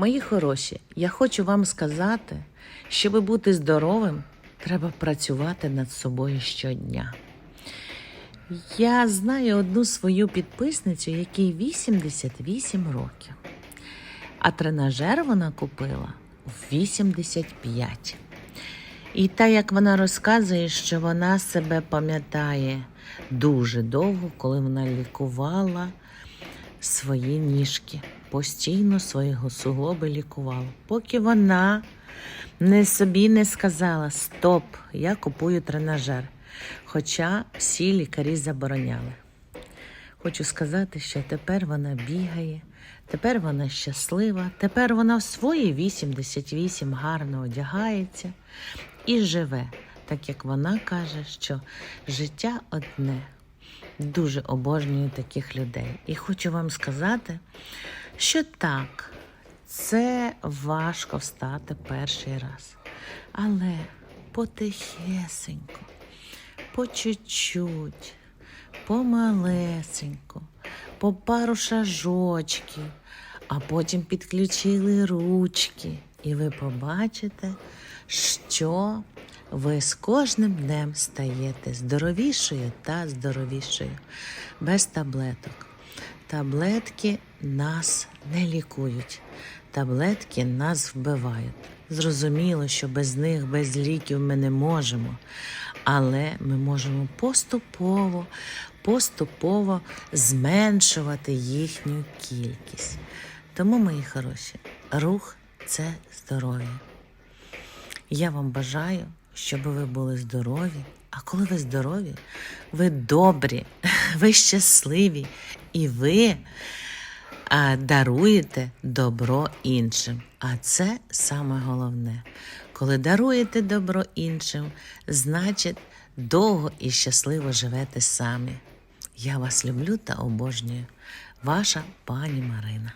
Мої хороші, я хочу вам сказати, щоб бути здоровим, треба працювати над собою щодня. Я знаю одну свою підписницю, якій 88 років, а тренажер вона купила в 85. І та, як вона розказує, що вона себе пам'ятає дуже довго, коли вона лікувала свої ніжки. Постійно свої суглоби лікувала. Поки вона не собі не сказала Стоп, я купую тренажер. Хоча всі лікарі забороняли. Хочу сказати, що тепер вона бігає, тепер вона щаслива, тепер вона в свої 88 гарно одягається і живе, так як вона каже, що життя одне. Дуже обожнюю таких людей. І хочу вам сказати, що так, це важко встати перший раз. Але потихесенько, по чуть-чуть, помалесенько, по пару шажочків, а потім підключили ручки, і ви побачите, що ви з кожним днем стаєте здоровішою та здоровішою, без таблеток. Таблетки нас не лікують, таблетки нас вбивають. Зрозуміло, що без них, без ліків ми не можемо, але ми можемо поступово, поступово зменшувати їхню кількість. Тому, мої хороші, рух це здоров'я. Я вам бажаю, щоб ви були здорові. А коли ви здорові, ви добрі, ви щасливі і ви даруєте добро іншим. А це саме головне. Коли даруєте добро іншим, значить довго і щасливо живете самі. Я вас люблю та обожнюю. Ваша пані Марина.